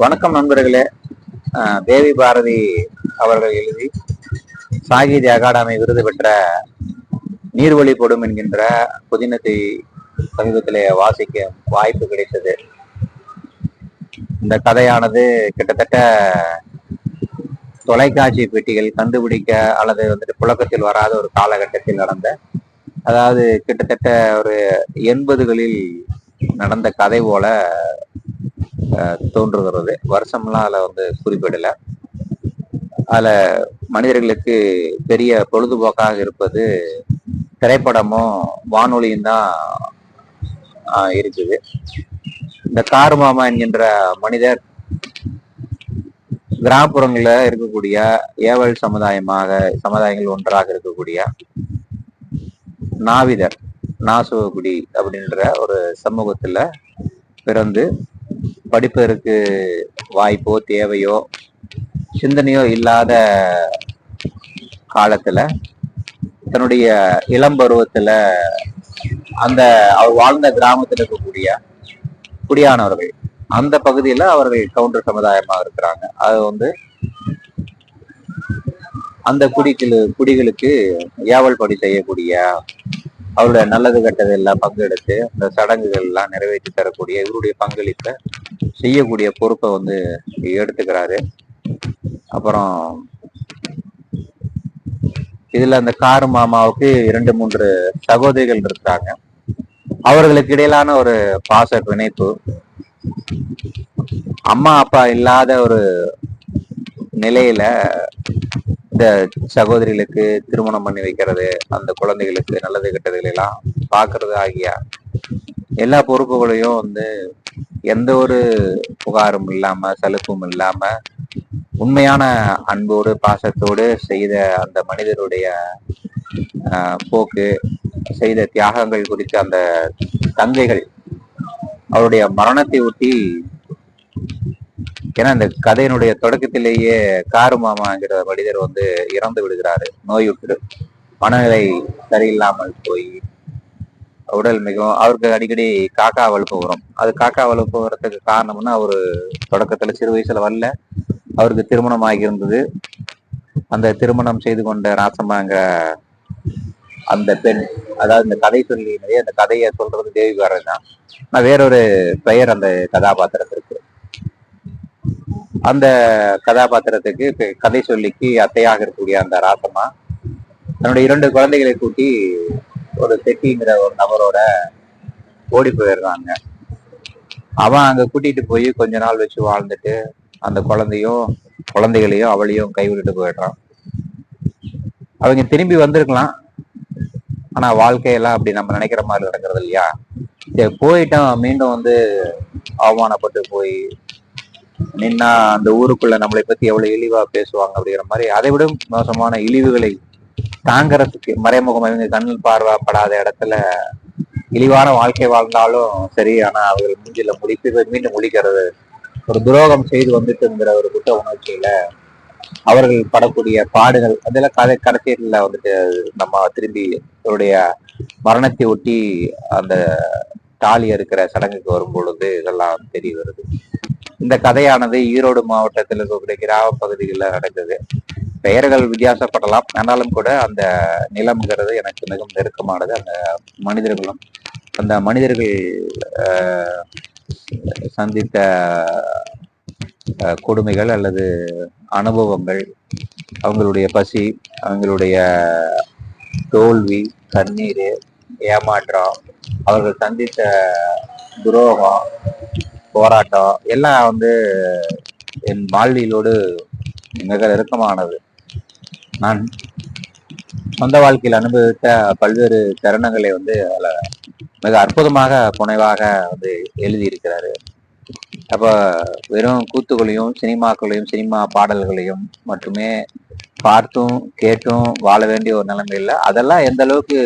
வணக்கம் நண்பர்களே. தேவி பாரதி அவர்கள் எழுதி சாகித்ய அகாடமி விருது பெற்ற நீர்வழி பொடும் என்கின்ற புதினத்தை சமீபத்திலே வாசிக்க வாய்ப்பு கிடைத்தது. இந்த கதையானது கிட்டத்தட்ட தொலைக்காட்சி பெட்டிகள் கண்டுபிடிக்க அல்லது வந்துட்டு புழக்கத்தில் வராத ஒரு காலகட்டத்தில் நடந்த அதாவது கிட்டத்தட்ட ஒரு எண்பதுகளில் நடந்த கதை போல தோன்றுகிறது. வருஷம்லாம் அதில் வந்து குறிப்பிடல. அதில் மனிதர்களுக்கு பெரிய பொழுதுபோக்காக இருப்பது திரைப்படமும் வானொலியும் தான் ஆஹ், இருக்குது. இந்த கார் மாமா என்கின்ற மனிதர் கிராமப்புறங்களில் இருக்கக்கூடிய ஏவல் சமுதாயமாக சமுதாயங்கள் ஒன்றாக இருக்கக்கூடிய நாவிதர் நாசுகுடி அப்படின்ற ஒரு சமூகத்துல பிறந்து படிப்பதற்கு வாய்ப்போ தேவையோ சிந்தனையோ இல்லாத காலத்துல தன்னுடைய இளம் பருவத்துல அந்த அவர் வாழ்ந்த கிராமத்தில் இருக்கக்கூடிய குடியானவர்கள் அந்த பகுதியில அவர்கள் கவுண்டர் சமுதாயமாக இருக்கிறாங்க. அது வந்து அந்த குடிகளு குடிகளுக்கு ஏவல் படி செய்யக்கூடிய அவருடைய நல்லது கெட்டது எல்லாம் பங்கெடுத்து அந்த சடங்குகள் எல்லாம் நிறைவேற்றி தரக்கூடிய இவருடைய பங்களிப்பை செய்யக்கூடிய பொறுப்பை வந்து எடுத்துக்கிறாரு. அப்புறம் இதுல அந்த காரு மாமாவுக்கு இரண்டு மூன்று சகோதரிகள் இருக்கிறாங்க அவர்களுக்கு இடையிலான ஒரு பாச பிணைப்பு. அம்மா அப்பா இல்லாத ஒரு நிலையில இந்த சகோதரிகளுக்கு திருமணம் பண்ணி வைக்கிறது அந்த குழந்தைகளுக்கு நல்லது கெட்டதுகளை எல்லாம் பார்க்கறது ஆகிய எல்லா பொறுப்புகளையும் வந்து எந்த ஒரு புகாரும் இல்லாம சலுப்பும் இல்லாம உண்மையான அன்போடு பாசத்தோடு செய்த அந்த மனிதருடைய ஆஹ், போக்கு செய்த தியாகங்கள் குறித்த அந்த தங்கைகள் அவருடைய மரணத்தை ஒட்டி ஏன்னா இந்த கதையினுடைய தொடக்கத்திலேயே காரு மாமாங்கிற மனிதர் வந்து இறந்து விடுகிறாரு நோயுற்று மனநிலை சரியில்லாமல் போய் உடல் மிகவும் அவருக்கு அடிக்கடி காக்கா வலுப்பு வரும். அது காக்கா வலுப்பு வரத்துக்கு காரணம்னா அவரு தொடக்கத்துல சிறு வயசுல வரல. அவருக்கு திருமணம் ஆகியிருந்தது அந்த திருமணம் செய்து கொண்ட ராசம்மாங்கிற அந்த பெண் அதாவது இந்த கதை சொல்லி நிறைய அந்த கதையை சொல்றது தேவிகாரன் தான். நான் வேறொரு பெயர் அந்த கதாபாத்திரத்திற்கு. அந்த கதாபாத்திரத்துக்கு கதை சொல்லிக்கு அத்தையாக இருக்கக்கூடிய அந்த ராசம்மா தன்னுடைய இரண்டு குழந்தைகளை கூட்டி ஒரு செட்டிங்கிற ஒரு நபரோட ஓடி போயிடுறாங்க. அவன் அங்க கூட்டிட்டு போய் கொஞ்ச நாள் வச்சு வாழ்ந்துட்டு அந்த குழந்தையும் குழந்தைகளையும் அவளையும் கைவிட்டுட்டு போயிடுறான். அவங்க திரும்பி வந்திருக்கலாம். ஆனா வாழ்க்கையெல்லாம் அப்படி நம்ம நினைக்கிற மாதிரி நடக்கிறது இல்லையா? சரி போயிட்டான் மீண்டும் வந்து அவமானப்பட்டு போய் நின்னா அந்த ஊருக்குள்ள நம்மளை பத்தி எவ்வளவு இழிவா பேசுவாங்க அப்படிங்கிற மாதிரி அதை விட மோசமான இழிவுகளை தாங்கறதுக்கு மறைமுகம் இவங்க கண்ணில் பார்வைப்படாத இடத்துல இழிவான வாழ்க்கை வாழ்ந்தாலும் சரி ஆனா அவர்கள் மூஞ்சில முடிப்பு மீண்டும் முடிக்கிறது ஒரு துரோகம் செய்து வந்துட்டுங்கிற ஒரு குற்ற உணர்ச்சியில அவர்கள் படக்கூடிய பாடுகள் அதெல்லாம் கதை கடைசியில வந்துட்டு நம்ம திரும்பி அவருடைய மரணத்தை ஒட்டி அந்த தாலி இருக்கிற சடங்குக்கு வரும் பொழுது இதெல்லாம் தெரிய வருது. இந்த கதையானது ஈரோடு மாவட்டத்தில் இருக்கக்கூடிய கிராம பகுதிகளில் நடந்தது. பெயர்கள் வித்தியாசப்படலாம். ஆனாலும் கூட அந்த நிலம்ங்கிறது எனக்கு மிகவும் நெருக்கமானது. அந்த மனிதர்களும் அந்த மனிதர்கள் சந்தித்த கொடுமைகள் அல்லது அனுபவங்கள் அவங்களுடைய பசி அவங்களுடைய தோல்வி கண்ணீர் ஏமாற்றம் அவர்கள் சந்தித்த துரோகம் போராட்டம் எல்லாம் வந்து என் வாழ்வியலோடு மிக நெருக்கமானது. நான் சொந்த வாழ்க்கையில் அனுபவித்த பல்வேறு தருணங்களை வந்து அதில் மிக அற்புதமாக புனைவாக வந்து எழுதியிருக்கிறாரு. அப்போ வெறும் கூத்துகளையும் சினிமாக்களையும் சினிமா பாடல்களையும் மட்டுமே பார்த்தும் கேட்டும் வாழ வேண்டிய ஒரு நிலைமை இல்லை அதெல்லாம் எந்த அளவுக்கு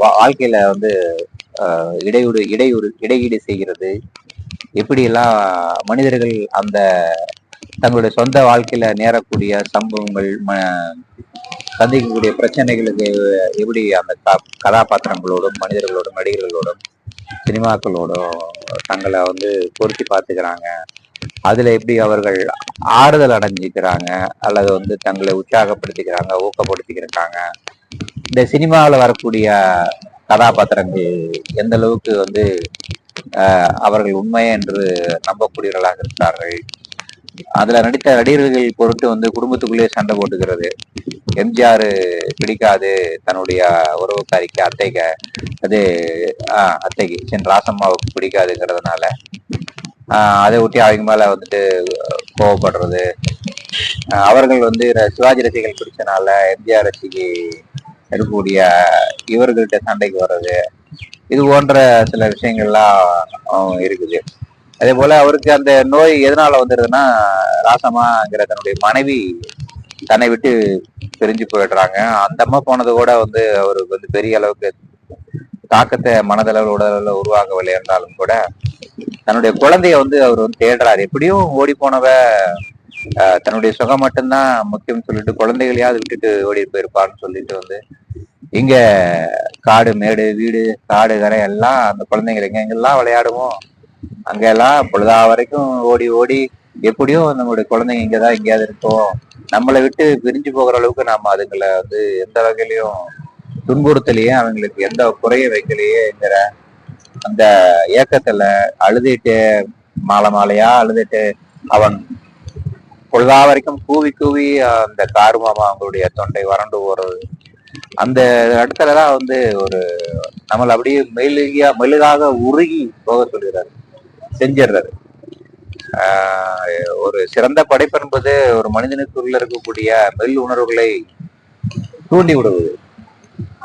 வாழ்க்கையில வந்து இடையூறு இடையூறு இடையீடு செய்கிறது. எப்படியெல்லாம் மனிதர்கள் அந்த தங்களுடைய சொந்த வாழ்க்கையில நேரக்கூடிய சம்பவங்கள் ம- சந்திக்கக்கூடிய பிரச்சனைகளுக்கு எப்படி அந்த க- கதாபாத்திரங்களோடும் மனிதர்களோடும் நடிகர்களோடும் சினிமாக்களோடும் தங்களை வந்து பொருத்தி பார்த்துக்கிறாங்க. அதுல எப்படி அவர்கள் ஆறுதல் அடைஞ்சிக்கிறாங்க அல்லது வந்து தங்களை உற்சாகப்படுத்திக்கிறாங்க ஊக்கப்படுத்திக்கிறாங்க இந்த சினிமாவில் வரக்கூடிய கதாபாத்திரங்கள் எந்த அளவுக்கு வந்து அவர்கள் உண்மை என்று நம்பக்கூடியவர்களாக இருக்கிறார்கள் அதுல நடித்த நடிகர்கள் பொருட்டு வந்து குடும்பத்துக்குள்ளேயே சண்டை போட்டுக்கிறது. எம்ஜிஆர் பிடிக்காது தன்னுடைய உறவுக்காரிக்கு அத்தைக்கு அது ஆஹ், அத்தைக்கு சென் ராசம்மாவுக்கு பிடிக்காதுங்கிறதுனால ஆஹ், அதை ஒட்டி அவங்க மேல வந்துட்டு கோவப்படுறது. அவர்கள் வந்து சிவாஜி ரசிகர்கள் பிடிச்சனால எம்ஜிஆர் ரசிகை இருக்கக்கூடிய இவர்கள்ட்ட சண்டைக்கு வர்றது இது போன்ற சில விஷயங்கள்லாம் இருக்குது. அதே போல அவருக்கு அந்த நோய் எதனால வந்துடுதுன்னா ராசமாங்கிற தன்னுடைய மனைவி தன்னை விட்டு பிரிஞ்சு போயிடுறாங்க. அந்த அம்மா போனது கூட வந்து அவருக்கு வந்து பெரிய அளவுக்கு தாக்கத்தை மனதளவில் உடலில் உருவாகவில்லை என்றாலும் கூட தன்னுடைய குழந்தைய வந்து அவர் வந்து தேடுறாரு. எப்படியும் ஓடி போனவ தன்னுடைய சுகம் மட்டும்தான் முக்கியம் சொல்லிட்டு குழந்தைகளையாவது விட்டுட்டு ஓடி போயிருப்பான்னு சொல்லிட்டு வந்து இங்க காடு மேடு வீடு காடு கரை எல்லாம் அந்த குழந்தைங்க எங்கெங்கெல்லாம் விளையாடுமோ அங்கெல்லாம் பொழுதா வரைக்கும் ஓடி ஓடி எப்படியோ நம்மளுடைய குழந்தைங்க இங்கதான் எங்கேயாவது இருக்கும். நம்மளை விட்டு பிரிஞ்சு போகிற அளவுக்கு நாம அதுங்களை வந்து எந்த வகையிலையும் துன்புறுத்தலையே அவங்களுக்கு எந்த குறைய வைக்கலையேங்கிற அந்த ஏக்கத்துல அழுதுட்டு மாலை மாலையா அழுதுட்டு அவன் பொழுதா வரைக்கும் கூவி கூவி அந்த கார் மாமா அவங்களுடைய தொண்டை வறண்டு போறது அந்த இடத்துலதான் வந்து ஒரு நம்மளை அப்படியே மெழுகியா மெழுகாக உருகி போக சொல்கிறாரு. செஞ்சிடுறாரு. ஆஹ் ஒரு சிறந்த படைப்பு என்பது ஒரு மனிதனுக்குள்ள இருக்கக்கூடிய மெல் உணர்வுகளை தூண்டி விடுவது.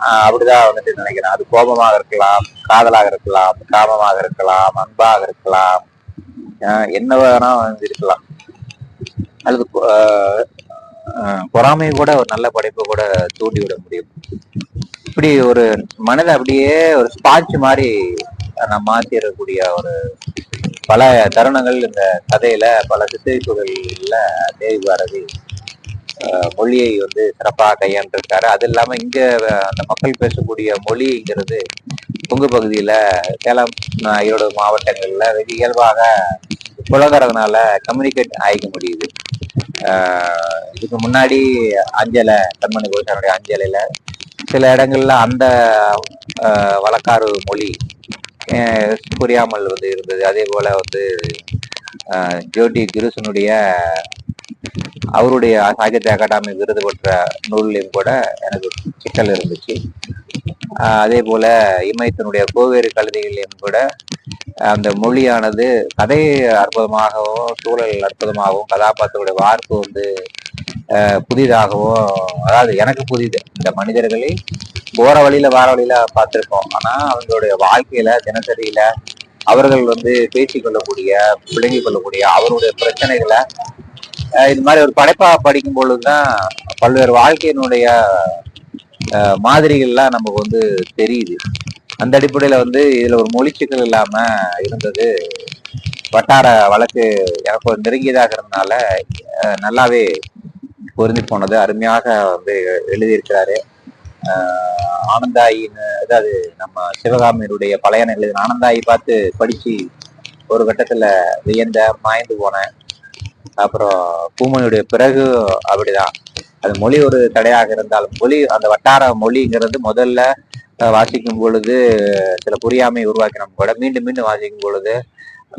ஆஹ் அப்படிதான் வந்துட்டு நினைக்கிறேன். அது கோபமாக இருக்கலாம் காதலாக இருக்கலாம் காமமாக இருக்கலாம் அன்பாக இருக்கலாம். ஆஹ் என்ன வேணா வந்து இருக்கலாம். அல்லது ஆஹ் பொறாமை கூட ஒரு நல்ல படைப்பை கூட தூண்டி விட முடியும். இப்படி ஒரு மனதை அப்படியே ஒரு ஸ்பாட்ச் மாதிரி நான் மாத்திரக்கூடிய ஒரு பல தருணங்கள் இந்த கதையில பல சித்தரிப்புகள்ல தேவி பாரதி ஆஹ் மொழியை வந்து சிறப்பாக கையாண்டிருக்காரு. அது இல்லாம இங்க அந்த மக்கள் பேசக்கூடிய மொழிங்கிறது கொங்கு பகுதியில சேலம் ஈரோடு மாவட்டங்கள்ல வெகு இயல்பாக புலகறதுனால கம்யூனிகேட் ஆகிக்க முடியுது. இதுக்கு முன்னாடி அஞ்சலை கண்மணி கோஷனுடைய அஞ்சலையில சில இடங்கள்ல அந்த வழக்காறு மொழி புரியாமல் வந்து இருந்தது. அதே போல வந்து ஆஹ் ஜோடி கிருஷ்ணனுடைய அவருடைய சாகித்ய அகாடமி விருது பெற்ற நூல்லையும் கூட எனக்கு சிக்கல் இருந்துச்சு. அதே போல் இமயத்தினுடைய கோவேறு கழுதைகளையும் கூட அந்த மொழியானது கதை அற்புதமாகவும் சூழல் அற்புதமாகவும் கதாபாத்திரோட வார்ப்பு வந்து புதிதாகவும் அதாவது எனக்கு புதிது. இந்த மனிதர்களை போற வழியில வார வழியில பார்த்துருக்கோம். ஆனா அவங்களுடைய வாழ்க்கையில தினசரியில அவர்கள் வந்து பேசிக் கொள்ளக்கூடிய விளங்கிக் கொள்ளக்கூடிய அவருடைய பிரச்சனைகளை இது மாதிரி ஒரு படைப்பா படிக்கும் பொழுதுதான் பல்வேறு வாழ்க்கையினுடைய மாதிரிகள்லாம் நமக்கு வந்து தெரியுது. அந்த அடிப்படையில வந்து இதுல ஒரு மொழிச்சிக்கல் இல்லாம இருந்தது. வட்டார வழக்கு எனக்கு ஒரு நெருங்கியதாக இருந்தனால நல்லாவே பொருந்தி போனது. அருமையாக வந்து எழுதியிருக்கிறாரு. ஆனந்தாயின்னு அதாவது நம்ம சிவகாமியருடைய பழையன எழுதின ஆனந்தாயி பார்த்து படிச்சு ஒரு கட்டத்துல வியந்த மாய்ந்து போனேன் அப்புறம் பூமணியுடைய பிறகு அப்படிதான். அது மொழி ஒரு தடையாக இருந்தாலும் மொழி அந்த வட்டார மொழிங்கிறது முதல்ல வாசிக்கும் பொழுது சில புரியாமை உருவாக்கினோம் கூட மீண்டும் மீண்டும் வாசிக்கும் பொழுது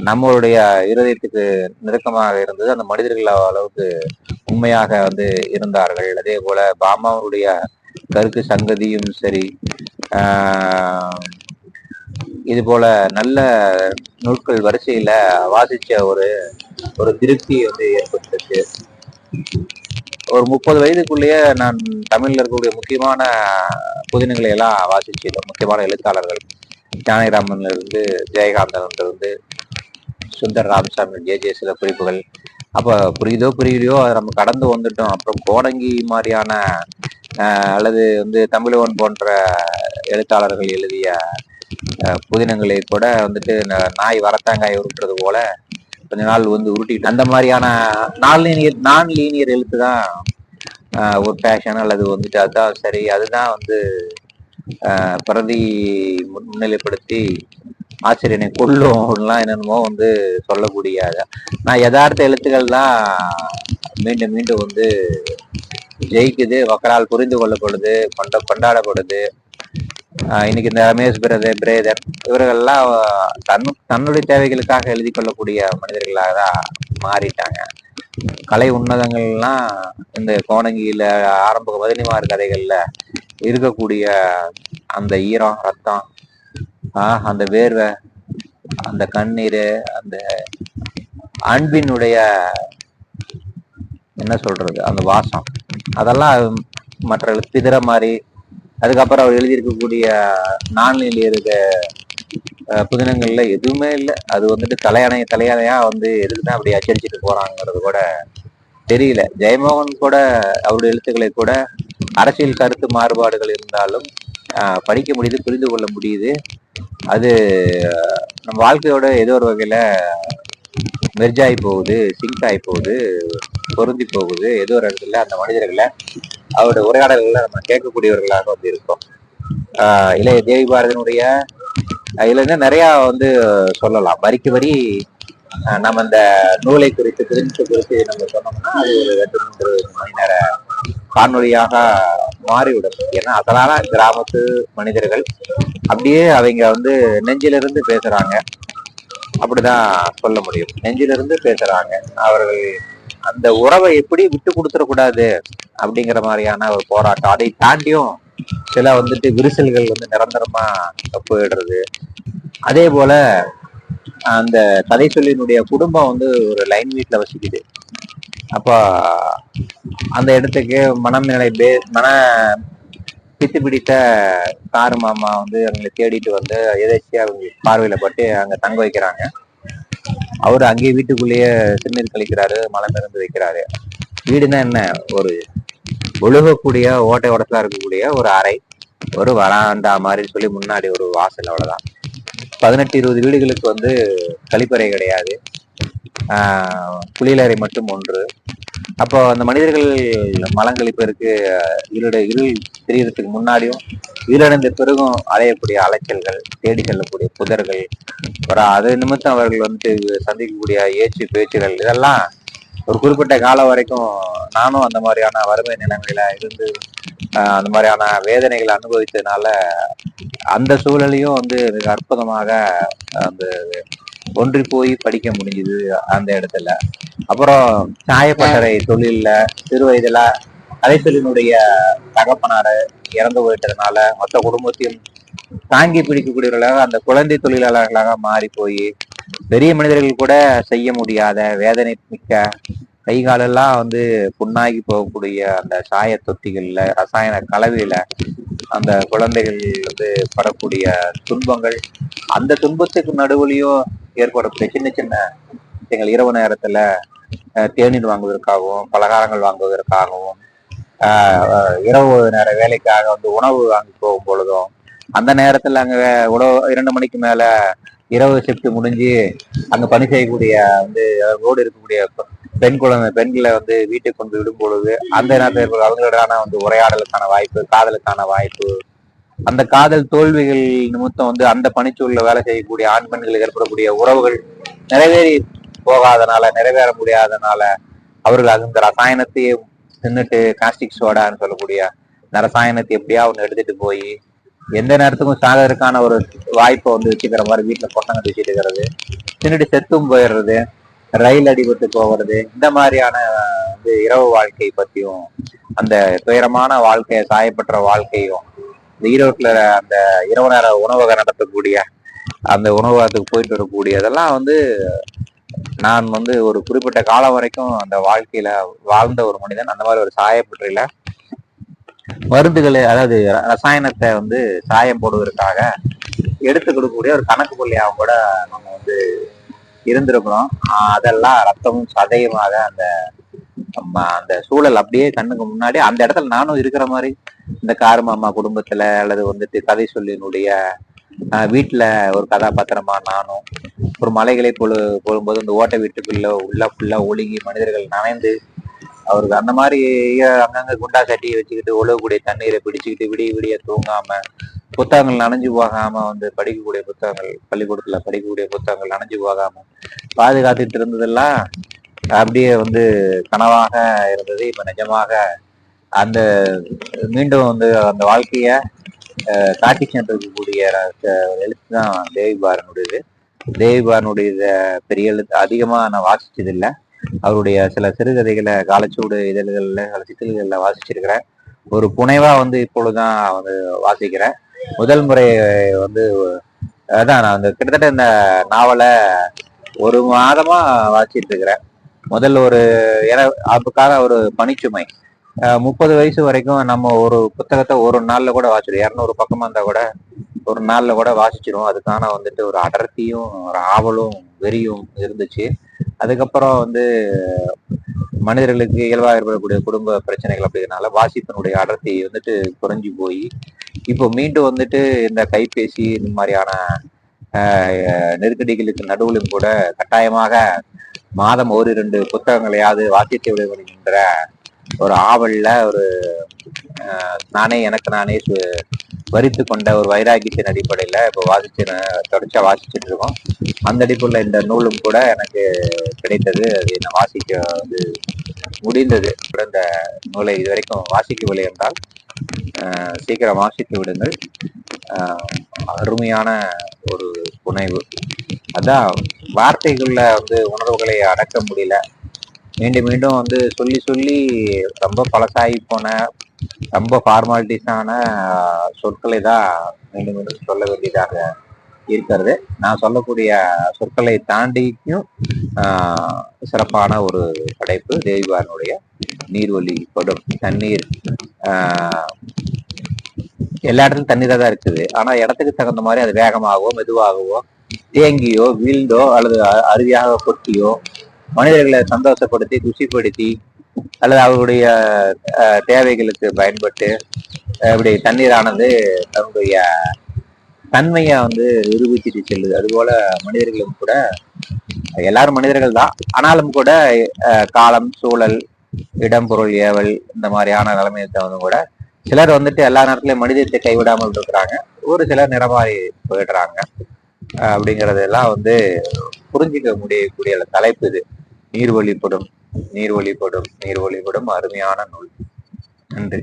நம்மளுடைய இருதயத்துக்கு நெருக்கமாக இருந்தது. அந்த மனிதர்கள் அளவுக்கு உண்மையாக வந்து இருந்தார்கள். அதே போல பாமாவுடைய கருக்கு சங்கதியும் சரி ஆஹ் இது போல நல்ல நூட்கள் வரிசையில வாசிச்ச ஒரு ஒரு திருப்தி வந்து ஏற்பட்டுச்சு ஒரு முப்பது வயதுக்குள்ளேயே நான் தமிழ்ல இருக்கக்கூடிய முக்கியமான புதினங்களை எல்லாம் வாசிச்சிட்டோம் முக்கியமான எழுத்தாளர்கள். ஜானகிராமன்ல இருந்து ஜெயகாந்தன் இருந்து சுந்தர் ராமசாமி ஜே ஜே சில குறிப்புகள். அப்போ புரியுதோ புரியலையோ அதை நம்ம கடந்து வந்துட்டோம். அப்புறம் கோடங்கி மாதிரியான அல்லது வந்து தமிழவன் போன்ற எழுத்தாளர்கள் எழுதிய புதினங்களை கூட வந்துட்டு ந- நாய் வரத்தாங்காய் உருட்டுறது போல கொஞ்ச நாள் வந்து உருட்டிட்டு அந்த மாதிரியான நான் லீனியர் நான் லீனியர் எழுத்து தான் ஒரு பேஷன் அல்லது வந்துட்டு அதுதான் சரி அதுதான் வந்து பிரதி முன்- முன்னிலைப்படுத்தி ஆசிரியனை கொல்லும்லாம் என்னென்னமோ வந்து சொல்லக்கூடிய நான் யதார்த்த எழுத்துக்கள் தான் மீண்டும் மீண்டும் வந்து ஜெயிக்குது மக்களால் புரிந்து கொள்ளப்படுது கொண்ட கொண்டாடப்படுது. இன்னைக்கு இந்த ரமேஷ் பிரதர் பிரேதர் இவர்கள்லாம் தன் தன்னுடைய தேவைகளுக்காக எழுதி கொள்ளக்கூடிய மனிதர்களாக தான் மாறிட்டாங்க. கலை உன்னதங்கள்லாம் இந்த கோணங்கியில ஆரம்ப பதினிமார் கதைகள்ல இருக்கக்கூடிய அந்த ஈரம் ரத்தம் ஆஹ் அந்த வேர்வை அந்த கண்ணீர் அந்த அன்பினுடைய என்ன சொல்றது அந்த வாசம் அதெல்லாம் மற்ற பிதிர மாதிரி அதுக்கப்புறம் அவர் எழுதியிருக்கக்கூடிய நாளில் இருக்க புதினங்கள்ல எதுவுமே இல்லை. அது வந்துட்டு தலையணை தலையணையா வந்து எதுக்குதான் அப்படி அச்சடிச்சுட்டு போறாங்கிறது கூட தெரியல. ஜெயமோகன் கூட அவருடைய எழுத்துக்களை கூட அரசியல் கருத்து மாறுபாடுகள் இருந்தாலும் படிக்க முடியுது புரிந்து கொள்ள முடியுது. அது நம்ம வாழ்க்கையோட ஏதோ ஒரு வகையில மெர்ஜ் ஆகி போகுது சிங்க் ஆகி போகுது பொருந்தி போகுது. ஏதோ ஒரு இடத்துல அந்த மனிதர்களை அவருடைய உரையாடல்களை நம்ம கேட்கக்கூடியவர்களாக வந்து இருக்கோம். ஆஹ் இளைய தேவி பாரதியினுடைய இதுல இருந்து நிறைய வந்து சொல்லலாம். வரிக்கு வரி நம்ம இந்த நூலை குறித்து புதினத்தை குறித்து நம்ம சொன்னோம்னா அது ஒரு ரெண்டு மூன்று மணி நேர காணொலியாக மாறிவிடும். ஏன்னா அதனால கிராமத்து மனிதர்கள் அப்படியே அவங்க வந்து நெஞ்சிலிருந்து பேசுறாங்க. அப்படிதான் சொல்ல முடியும். நெஞ்சிலிருந்து பேசுறாங்க. அவர்கள் அந்த உறவை எப்படி விட்டு கொடுத்துடக்கூடாது அப்படிங்கிற மாதிரியான ஒரு போராட்டம். அதை தாண்டியும் சில வந்துட்டு விரிசல்கள் வந்து நிரந்தரமா போயிடுறது. அதே போல அந்த கதை சொல்லினுடைய குடும்பம் வந்து ஒரு லைன் வீட்டில் வசிக்குது. அப்போ அந்த இடத்துக்கு மனம் பே மன பித்து பிடித்த காரு மாமா வந்து அவங்களை தேடிட்டு வந்து எதாச்சியாக அவங்க பார்வையில் பட்டு அங்கே தங்க வைக்கிறாங்க. அவரு அங்கேயே வீட்டுக்குள்ளேயே சிறுநீர் கழிக்கிறாரு மலம் இருந்து வைக்கிறாரு. வீடுனா என்ன? ஒரு ஒழுகக்கூடிய ஓட்டை ஓட்டத்துல இருக்கக்கூடிய ஒரு அறை ஒரு வராண்டா மாதிரி சொல்லி முன்னாடி ஒரு வாசல் அவ்வளவுதான். பதினெட்டு இருபது வீடுகளுக்கு வந்து கழிப்பறை கிடையாது. குளியலறை மட்டும் ஒன்று. அப்போ அந்த மனிதர்கள் மலங்கழிப்பதற்கு இருட இருள் தெரியறதுக்கு முன்னாடியும் இருளடைந்த பிறகும் அலையக்கூடிய அலைச்சல்கள் தேடி செல்லக்கூடிய புதர்கள் ஒரு அது நிமித்தம் அவர்கள் வந்துட்டு சந்திக்கக்கூடிய ஏச்சு பேச்சுகள் இதெல்லாம் ஒரு குறிப்பிட்ட காலம் வரைக்கும் நானும் அந்த மாதிரியான வறுமை நிலைமையில இருந்து ஆஹ் அந்த மாதிரியான வேதனைகளை அனுபவித்ததுனால அந்த சூழலையும் வந்து மிக அற்புதமாக அந்த ஒன்றி போய் படிக்க முடிஞ்சுது அந்த இடத்துல. அப்புறம் சாயப்பட்டறை தொழில்ல சிறு வயதுல கலைத்தொழிலுடைய தகப்பனார இறந்து போயிட்டதுனால மொத்த குடும்பத்தையும் தாங்கி பிடிக்கக்கூடியவர்களாக அந்த குழந்தை தொழிலாளர்களாக மாறி போய் பெரிய மனிதர்கள் கூட செய்ய முடியாத வேதனை மிக்க கை காலெல்லாம் வந்து புண்ணாகி போகக்கூடிய அந்த சாய தொட்டிகள்ல ரசாயன கலவையில அந்த குழந்தைகள் வந்து படக்கூடிய துன்பங்கள் அந்த துன்பத்துக்கு நடுவுலையும் ஏற்படக்கூடிய சின்ன சின்ன எங்கள் இரவு நேரத்துல தேநீர் வாங்குவதற்காகவும் பலகாரங்கள் வாங்குவதற்காகவும் இரவு நேர வேலைக்காக வந்து உணவு வாங்கி போகும் பொழுதும் அந்த நேரத்துல அங்க உணவு இரண்டு மணிக்கு மேல இரவு ஷிஃப்ட் முடிஞ்சு அங்க பணி செய்யக்கூடிய வந்து ரோடு இருக்கக்கூடிய பெண் குழந்தை பெண்களை வந்து வீட்டுக்கு கொண்டு விடும் பொழுது அந்த நேரத்தில் அவங்களுடனான வந்து உரையாடலுக்கான வாய்ப்பு காதலுக்கான வாய்ப்பு அந்த காதல் தோல்விகள் நிமித்தம் வந்து அந்த பணிச்சூழல வேலை செய்யக்கூடிய ஆண் பெண்களுக்கு ஏற்படக்கூடிய உறவுகள் நிறைவேறி போகாதனால நிறைவேற முடியாதனால அவர்கள் அந்த ரசாயனத்தையே தின்னுட்டு காஸ்டிக் சோடான்னு சொல்லக்கூடிய இந்த ரசாயனத்தை எப்படியா ஒன்று எடுத்துட்டு போய் எந்த நேரத்துக்கும் சாகிறதுக்கான ஒரு வாய்ப்பை வந்து வச்சுக்கிற மாதிரி வீட்டுல பசங்க வச்சுட்டு இருக்கிறது தின்னுட்டு செத்தும் போயிடுறது ரயில் அடிபட்டு போகிறது இந்த மாதிரியான வந்து இரவு வாழ்க்கை பத்தியும் அந்த துயரமான வாழ்க்கையை சாயப்பட்ட வாழ்க்கையும் இந்த ஈரோட்ல அந்த இரவு நேர உணவகம் நடத்தக்கூடிய அந்த உணவகத்துக்கு போயிட்டு வரக்கூடிய அதெல்லாம் வந்து நான் வந்து ஒரு குறிப்பிட்ட காலம் வரைக்கும் அந்த வாழ்க்கையில வாழ்ந்த ஒரு மனிதன். அந்த மாதிரி ஒரு சாயப்பற்றில மருந்துகளை அதாவது ரசாயனத்தை வந்து சாயம் போடுவதற்காக எடுத்து கொடுக்கக்கூடிய ஒரு கணக்கு புள்ளியாகவும் கூட நம்ம வந்து இருந்திருக்கிறோம். அதெல்லாம் ரத்தமும் சதையுமாக அந்த அந்த சூழல் அப்படியே கண்ணுக்கு முன்னாடி அந்த இடத்துல நானும் இருக்கிற மாதிரி இந்த கார் மாமா குடும்பத்துல அல்லது வந்துட்டு கதை சொல்லினுடைய ஆஹ் வீட்டுல ஒரு கதாபாத்திரமா நானும் ஒரு மலைகளை பொழு போகும்போது இந்த ஓட்டை வீட்டுக்குள்ள உள்ள ஃபுல்லா ஒழுகி மனிதர்கள் நனைந்து அவருக்கு அந்த மாதிரி அங்கங்க குண்டா சட்டியை வச்சுக்கிட்டு ஒழுகக்கூடிய தண்ணீரை பிடிச்சுக்கிட்டு விடிய விடிய தூங்காம புத்தகங்கள் நனைஞ்சு போகாம வந்து படிக்கக்கூடிய புத்தகங்கள் பள்ளிக்கூடத்துல படிக்கக்கூடிய புத்தகங்கள் நனைஞ்சு போகாம பாதுகாத்துட்டு இருந்ததெல்லாம் அப்படியே வந்து கனவாக இருந்தது. இப்போ நிஜமாக அந்த மீண்டும் வந்து அந்த வாழ்க்கையை காட்டி சென்றிருக்கக்கூடிய எழுத்து தான் தேவிபாரனுடையது தேவிபாரனுடைய பெரிய எழுத்து அதிகமாக நான் வாசிச்சதில்லை. அவருடைய சில சிறுகதைகளை காலச்சூடு இதழ்களில் சில சிக்கல்களில் வாசிச்சிருக்கிறேன். ஒரு புனைவா வந்து இப்பொழுதுதான் வந்து வாசிக்கிறேன். முதல் முறை வந்து அதான் நான் அந்த கிட்டத்தட்ட இந்த நாவலை ஒரு மாதமா வாசிச்சிட்டு இருக்கிறேன். முதல்ல ஒரு அதுக்காக ஒரு பணிச்சுமை. முப்பது வயசு வரைக்கும் நம்ம ஒரு புத்தகத்தை ஒரு நாள்ல கூட வாசிடும் இரநூறு பக்கமா இருந்தா கூட ஒரு நாள்ல கூட வாசிச்சிடும் அதுக்கான வந்துட்டு ஒரு அடர்த்தியும் ஒரு ஆவலும் வெறியும் இருந்துச்சு. அதுக்கப்புறம் வந்து மனிதர்களுக்கு இயல்பாக ஏற்படக்கூடிய குடும்ப பிரச்சனைகள் அப்படிங்கிறனால வாசிப்பினுடைய அடர்த்தி வந்துட்டு குறைஞ்சி போய் இப்போ மீண்டும் வந்துட்டு இந்த கைபேசி இந்த மாதிரியான நெருக்கடிகளுக்கு நடுவிலும் கூட கட்டாயமாக மாதம் ஒரு இரண்டு புத்தகங்களையாவது வாசித்து விடுகின்ற ஒரு ஆவல்ல ஒரு நானே எனக்கு நானே வரித்து கொண்ட ஒரு வைராகியத்தின் அடிப்படையில இப்போ வாசிச்சு ந- தொடர்ச்சியா வாசிச்சுட்டு இருக்கோம். அந்த அடிப்படையில் இந்த நூலும் கூட எனக்கு கிடைத்தது. அது என்ன வாசிக்க வந்து முடிந்தது. இந்த நூலை இதுவரைக்கும் வாசிக்கவில்லை என்றால் சீக்கிரம் வாசித்து விடுங்கள். அருமையான ஒரு புனைவு. அதான் வார்த்தைகளில் வந்து உணர்வுகளை அடக்க முடியல. மீண்டும் மீண்டும் வந்து சொல்லி சொல்லி ரொம்ப பழசாகி போன ரொம்ப ஃபார்மாலிட்டிஸான சொற்களை தான் மீண்டும் மீண்டும் சொல்ல வேண்டியதாக இருக்கிறது. நான் சொல்லக்கூடிய சொற்களை தாண்டியும் சிறப்பான ஒரு படைப்பு தேவிபாரனுடைய நீர்வழி படும் தண்ணீர். எல்லா இடத்துலையும் தண்ணீராக தான் இருக்குது. ஆனால் இடத்துக்கு தகுந்த மாதிரி அது வேகமாகவோ மெதுவாகவோ தேங்கியோ வீழ்ந்தோ அல்லது அருவியாக கொட்டியோ மனிதர்களை சந்தோஷப்படுத்தி குஷிப்படுத்தி அல்லது அவருடைய தேவைகளுக்கு பயன்பட்டு இப்படி தண்ணீரானது தன்னுடைய தன்மையை வந்து நிரூபிச்சுட்டு செல்லுது. அதுபோல மனிதர்களும் கூட எல்லாரும் மனிதர்கள் தான். ஆனாலும் கூட காலம் சூழல் இடம் பொருள் ஏவல் இந்த மாதிரியான நிலைமையை வந்து கூட சிலர் வந்துட்டு எல்லா நேரத்துலையும் மனிதத்தை கைவிடாமல் இருக்கிறாங்க. ஒரு சிலர் நிறமாறி போயிடுறாங்க. அப்படிங்கறதெல்லாம் வந்து புரிஞ்சிக்க முடியக்கூடிய தலைப்பு இது. நீர் வழிப்படும் நீர் வழிப்படும் நீர் வழிப்படும் அருமையான நூல். நன்றி.